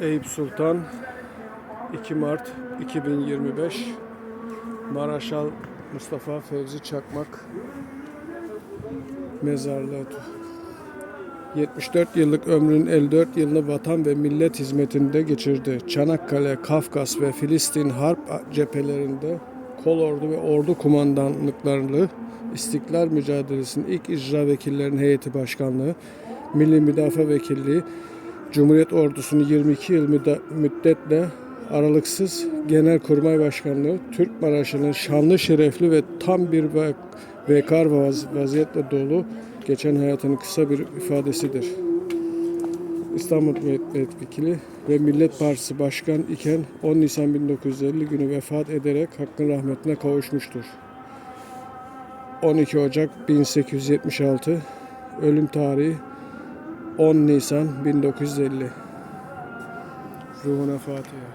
Eyüp Sultan 2 Mart 2025 Maraşal Mustafa Fevzi Çakmak Mezarlığı 74 yıllık ömrünün 54 yılını vatan ve millet hizmetinde geçirdi. Çanakkale, Kafkas ve Filistin harp cephelerinde kolordu ve ordu kumandanlıklarını İstiklal Mücadelesi'nin ilk icra vekillerinin heyeti başkanlığı, Milli Müdafaa Vekilliği, Cumhuriyet Ordusu'nun 22 yıl müddetle aralıksız Genelkurmay Başkanlığı, Türk Maraşı'nın şanlı, şerefli ve tam bir vekar vaz- vaziyetle dolu geçen hayatının kısa bir ifadesidir. İstanbul Milletvekili ve Millet Partisi Başkan iken 10 Nisan 1950 günü vefat ederek hakkın rahmetine kavuşmuştur. 12 Ocak 1876 Ölüm tarihi 10 Nisan 1950 Ruhuna Fatiha